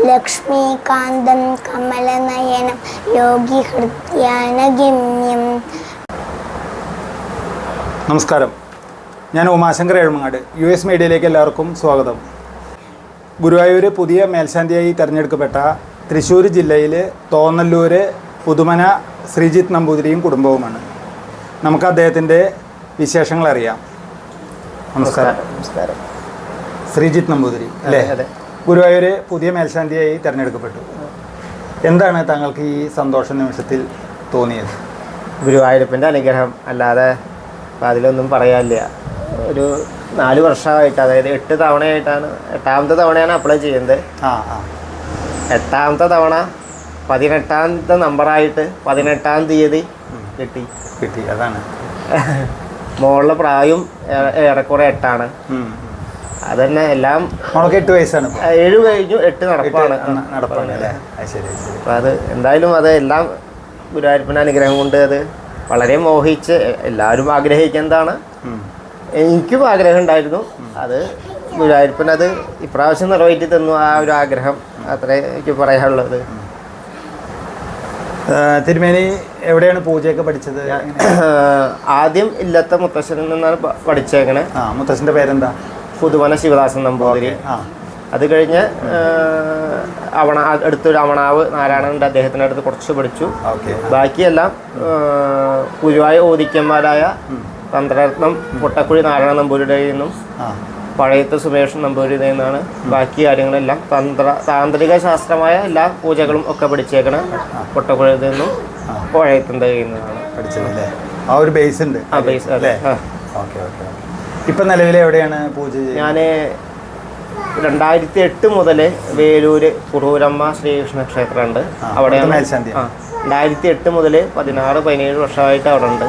ലക്ഷ്മീകാന്തം കമലനയനം യോഗി ഹൃദ്യാനഗമ്യം നമസ്കാരം. ഞാൻ Umashankar Ezhumangad U S മീഡിയയിലേക്ക് എല്ലാവർക്കും സ്വാഗതം. ഗുരുവായൂർ പുതിയ മേൽശാന്തിയായി തിരഞ്ഞെടുക്കപ്പെട്ട തൃശ്ശൂർ ജില്ലയിൽ തോന്നല്ലൂർ പുതുമന ശ്രീജിത്ത് നമ്പൂതിരിയും കുടുംബവുമാണ്. നമുക്ക് അദ്ദേഹത്തിന്റെ വിശേഷങ്ങൾ അറിയാം. നമസ്കാരം. നമസ്കാരം. ശ്രീജിത്ത് നമ്പൂതിരി അല്ലേ? അതെ. ഗുരുവായൂർ പുതിയ മേൽശാന്തിയായി തിരഞ്ഞെടുക്കപ്പെട്ടു. എന്താണ് താങ്കൾക്ക് ഈ സന്തോഷ നിമിഷത്തിൽ തോന്നിയത്? ഗുരുവായൂരപ്പന്റെ അനുഗ്രഹം അല്ലാതെ അതിലൊന്നും പറയാനില്ല. ഒരു നാല് വർഷമായിട്ട് അതായത് എട്ട് തവണയായിട്ടാണ് എട്ടാമത്തെ തവണയാണ് അപ്ലൈ ചെയ്യുന്നത്. ആ ആ. എട്ടാമത്തെ തവണ പതിനെട്ടാമത്തെ നമ്പറായിട്ട് പതിനെട്ടാം തീയതി കിട്ടി. കിട്ടി അതാണ്. മോളുടെ പ്രായം ഏറെക്കുറെ എട്ടാണ്. അതന്നെ എല്ലാം മോളൊക്കെ എട്ട് വയസ്സാണ്. ഏഴ് കഴിഞ്ഞു എട്ട് നടപ്പാണ്. നടപ്പാണ് അല്ലേ? ശരി അപ്പോൾ അത് എന്തായാലും അത് എല്ലാം ഗുരുവായൂരപ്പന്റെ അനുഗ്രഹം കൊണ്ട് അത് വളരെ മോഹിച്ച് എല്ലാവരും ആഗ്രഹിക്കുന്നതാണ്. എനിക്കും ആഗ്രഹം ഉണ്ടായിരുന്നു. അത് ഗുരുവായൂരപ്പൻ അത് ഇപ്രാവശ്യം നിറവേറ്റി തന്നു ആ ഒരു ആഗ്രഹം അത്രേ എനിക്ക് പറയാനുള്ളത്. തിരുമേനി എവിടെയാണ് പൂജയൊക്കെ പഠിച്ചത്? ആദ്യം ഇല്ലാത്ത മുത്തശ്ശനിൽ നിന്നാണ് പഠിച്ചേക്കണേ. ആ മുത്തശ്ശന്റെ പേരെന്താ? പുതുവന ശിവദാസൻ നമ്പൂതിരി അത് കഴിഞ്ഞ് അവണ അടുത്തൊരു അവണാവ് നാരായണന്റെ അദ്ദേഹത്തിന്റെ അടുത്ത് കുറച്ച് പഠിച്ചു. ബാക്കിയെല്ലാം ഗുരുവായ ഓദിക്കന്മാരായ തന്ത്രരത്നം പൊട്ടക്കുഴി നാരായണ നമ്പൂരിയുടെ നിന്നും പഴയത്ത് സുമേഷ് നമ്പൂരിയുടെ നിന്നാണ് ബാക്കി കാര്യങ്ങളെല്ലാം തന്ത്ര താന്ത്രിക ശാസ്ത്രമായ എല്ലാ പൂജകളും ഒക്കെ പഠിച്ചേക്കണ പൊട്ടക്കുഴിയിൽ നിന്നും പഴയത്തിന്റെ കയ്യിൽ നിന്നാണ്. പഠിച്ചത് ആ ഒരു ബേസ് ഉണ്ട്. ആ ബേസ് അതെ. Okay okay. ഇപ്പം നിലവിലെ എവിടെയാണ് പൂജ ഞാൻ രണ്ടായിരത്തി എട്ട് മുതൽ വേലൂര് കുറൂരമ്മ ശ്രീകൃഷ്ണ ക്ഷേത്രമുണ്ട്. അവിടെ അവിടെയാണ് രണ്ടായിരത്തി എട്ട് മുതൽ പതിനാറ് പതിനേഴ് വർഷമായിട്ട് അവിടെ ഉണ്ട്.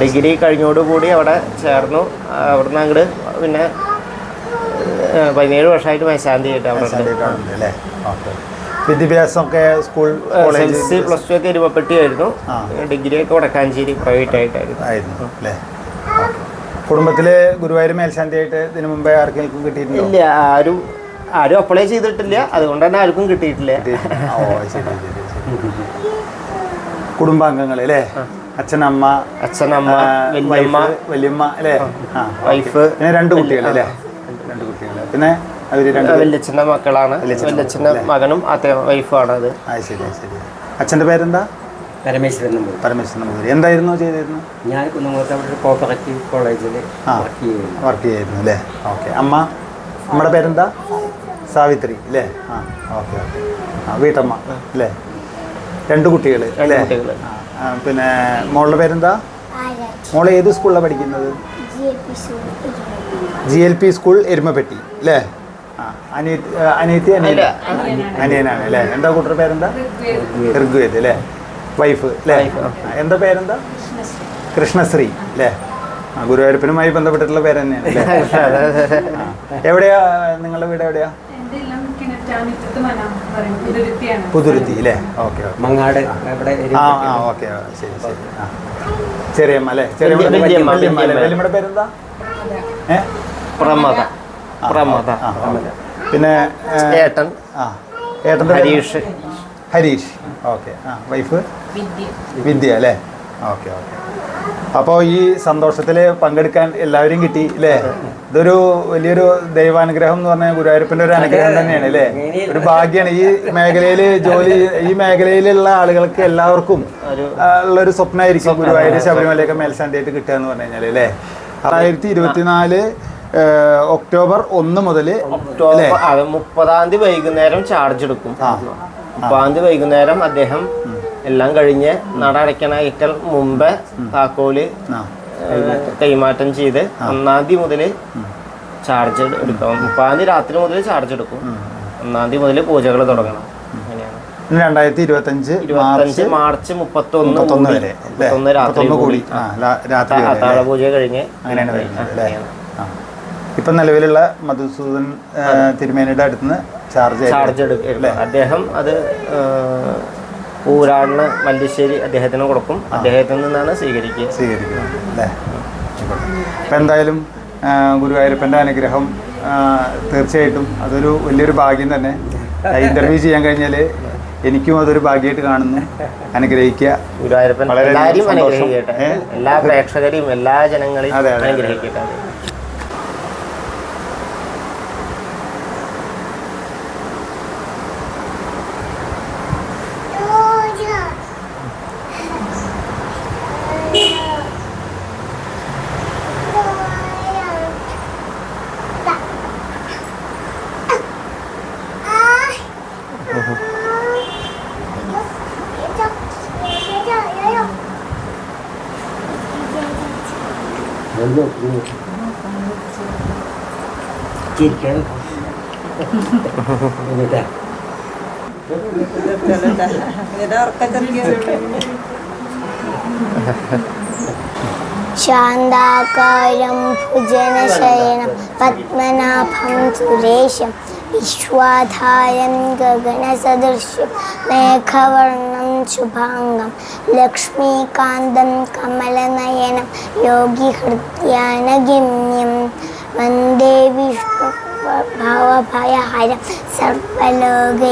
ഡിഗ്രി കഴിഞ്ഞോടുകൂടി അവിടെ ചേർന്നു. അവിടുന്ന് അങ്ങോട്ട് പിന്നെ പതിനേഴ് വർഷമായിട്ട് മേശാന്തി ആയിട്ട് അവിടെ വിദ്യാഭ്യാസമൊക്കെ സ്കൂൾ പ്ലസ് ടു ഒക്കെ രൂപപ്പെട്ടിയായിരുന്നു. ഡിഗ്രി ഒക്കെ വടക്കാഞ്ചേരി പ്രൈവറ്റ് ആയിട്ടായിരുന്നു. കുടുംബത്തിൽ ഗുരുവായൂർ മേൽശാന്തിയായിട്ട് ഇതിനു മുമ്പേ ആർക്കെങ്കിലും കിട്ടിയിട്ടുണ്ടോ? ഇല്ല ആരും ആരും അപ്ലൈ ചെയ്തിട്ടില്ല. അതുകൊണ്ട് തന്നെ ആർക്കും കിട്ടിയിട്ടില്ല. കുടുംബാംഗങ്ങളെ ഓ ശരി ശരി കുടുംബാംഗങ്ങൾ അല്ലേ? അച്ഛനമ്മ അച്ഛനമ്മ വലിയമ്മ. വല്യമ്മ അല്ലേ? വൈഫ് പിന്നെ രണ്ട് കുട്ടികൾ അല്ലേ? രണ്ട് കുട്ടികൾ പിന്നെ അവർ രണ്ട് വല്യച്ഛന്റെ മക്കളാണ്. വല്യച്ഛന്റെ മകനും അത്തെ വൈഫാണ് അത്. ശരി ശരി. അച്ഛന്റെ പേരെന്താ? പരമേശ്വരൻ നമ്പൂർ പരമേശ്വരൻ നമ്പൂതിരി എന്തായിരുന്നു ചെയ്തിരുന്നു ഞാൻ കുന്നംകുളത്ത് അവിടെ ഒരു കോപ്പറേറ്റീവ് കോളേജിൽ. വർക്ക് ചെയ്യുന്നു വർക്ക് ചെയ്യായിരുന്നു അല്ലേ? ഓക്കെ. അമ്മ നമ്മുടെ പേരെന്താ? സാവിത്രി അല്ലേ ആ ഓക്കെ ഓക്കെ. ആ വീട്ടമ്മ അല്ലേ രണ്ട് കുട്ടികൾ അല്ലേ പിന്നെ മോളുടെ പേരെന്താ? മോളെ മോൾ ഏത് സ്കൂളിലാണ് പഠിക്കുന്നത്? G L P school Erumappetty അല്ലേ അനിയത്തി അനിയൻ. അനിയനാണ് അല്ലേ? എന്താ കൂട്ടർ പേരെന്താ? ഋഗ്വേദ്. അല്ലേ വൈഫ് അല്ലേ എന്താ പേരെന്താ? കൃഷ്ണശ്രീ അല്ലേ ഗുരുവായൂരപ്പനുമായി ബന്ധപ്പെട്ടിട്ടുള്ള പേര് തന്നെയാണ് അല്ലേ എവിടെയാ നിങ്ങളുടെ വീട് എവിടെയാ? പുതുരുത്തി അല്ലേ ഓക്കെ ഓക്കെ. മങ്ങാട് ആ ആ ഓക്കെ ശരി ശരി ആ. ചെറിയമ്മ അല്ലേ ചെറിയമ്മ വല്യ- വല്യമ്മ, വല്യമ്മയുടെ പേരെന്താ? ഏ? പ്രമദ. പ്രമദ. പിന്നെ ഏട്ടൻ. ആ. ഏട്ടൻ ഹരീഷ്. ഹരീഷ്. ഓക്കെ. ആ വൈഫ്? വിദ്യ. വിദ്യ അല്ലേ? Okay okay. അപ്പോൾ ഈ സന്തോഷത്തിൽ പങ്കെടുക്കാൻ എല്ലാവരും കിട്ടി അല്ലേ? ഇതൊരു വലിയൊരു ദൈവാനുഗ്രഹം എന്ന് പറഞ്ഞാൽ ഗുരുവായൂരപ്പന്റെ ഒരു അനുഗ്രഹം തന്നെയാണ് അല്ലേ? ഒരു ഭാഗ്യമാണ് ഈ മേഖലയിൽ ജോലി ഈ മേഖലയിലുള്ള ആളുകൾക്ക് എല്ലാവർക്കും ഉള്ളൊരു സ്വപ്നമായിരിക്കും ഗുരുവായൂർ ശബരിമലയൊക്കെ മേൽശാന്തിയായിട്ട് കിട്ടുക എന്ന് പറഞ്ഞു കഴിഞ്ഞാൽ അല്ലേ? രണ്ടായിരത്തി ഇരുപത്തിനാല് ഒക്ടോബർ ഒന്ന് മുതൽ ഒക്ടോബർ മുപ്പതാം തീയതി വൈകുന്നേരം ചാർജ് എടുക്കും. മുപ്പതാം തീയതി വൈകുന്നേരം അദ്ദേഹം എല്ലാം കഴിഞ്ഞ് നട അടയ്ക്കണേക്കൽ മുമ്പ് താക്കോൽ കൈമാറ്റം ചെയ്ത് ഒന്നാം തീയതി മുതൽ ചാർജ് എടുക്കാം. മുപ്പാം തീയതി രാത്രി മുതൽ ചാർജ് എടുക്കും. ഒന്നാം തീയതി മുതൽ പൂജകൾ തുടങ്ങണം. രണ്ടായിരത്തി ഇരുപത്തഞ്ച് മാർച്ച് മാർച്ച് മുപ്പത്തൊന്ന് മുപ്പത്തൊന്ന് വരെ രാത്രി കൂടി. രാത്രി പൂജ കഴിഞ്ഞ് അങ്ങനെയാണ് ഇപ്പം നിലവിലുള്ള മധുസൂദൻ തിരുമേനിയുടെ അടുത്ത് ചാർജ് ചാർജ് എടുക്കും. അദ്ദേഹം അത് ഊരാളിന് മല്ലിശ്ശേരി അദ്ദേഹത്തിന് കൊടുക്കും. അദ്ദേഹത്തിൽ നിന്നാണ് സ്വീകരിക്കുക. സ്വീകരിക്കുന്നത് അല്ലേ? അപ്പം എന്തായാലും ഗുരുവായൂരപ്പന്റെ അനുഗ്രഹം തീർച്ചയായിട്ടും അതൊരു വലിയൊരു ഭാഗ്യം തന്നെ. ഇന്റർവ്യൂ ചെയ്യാൻ കഴിഞ്ഞാൽ എനിക്കും അതൊരു ഭാഗ്യമായിട്ട് കാണുന്നു. അനുഗ്രഹിക്കുക. ഗുരുവായൂരപ്പൻ എല്ലാവരും. അനുഗ്രഹിക്കട്ടെ. എല്ലാ പ്രേക്ഷകരെയും എല്ലാ ജനങ്ങളെയും. അനുഗ്രഹിക്കട്ടെ. ചിരിക്കാൻ എന്നിട്ടാ ശാന്താകാരം ഭുജനശയനം പത്മനാഭം സുരേശം വിശ്വാധാരം ഗഗനസദൃശ്യം മേഘവർണം ശുഭാംഗം ലക്ഷ്മീകാന്തം കമലനയനം യോഗിഹൃദ്യാനഗമ്യം വന്ദേ വിഷ്ണു ഭവഭയഹരം സർവലോകൈകനാഥം.